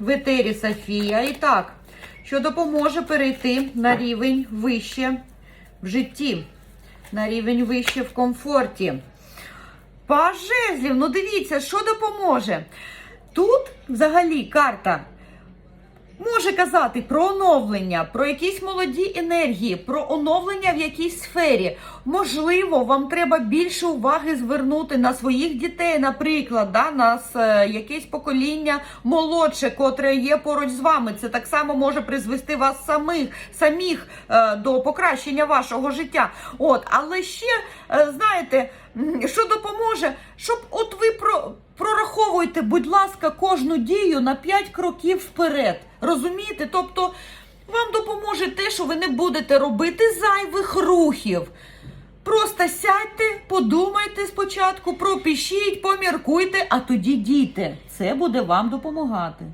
в етері Софія. І так, що допоможе перейти на рівень вище в житті, на рівень вище в комфорті. Пажезлів, ну дивіться, що допоможе. Тут взагалі карта може казати про оновлення, про якісь молоді енергії, про оновлення в якійсь сфері. Можливо, вам треба більше уваги звернути на своїх дітей, наприклад, да, на якесь покоління молодше, котре є поруч з вами. Це так само може призвести вас самих, самих е, до покращення вашого життя. От, але ще е, знаєте, що допоможе, щоб от ви про. Прораховуйте, будь ласка, кожну дію на 5 кроків вперед. Розумієте? Тобто вам допоможе те, що ви не будете робити зайвих рухів. Просто сядьте, подумайте спочатку, пропишіть, поміркуйте, а тоді дійте. Це буде вам допомагати.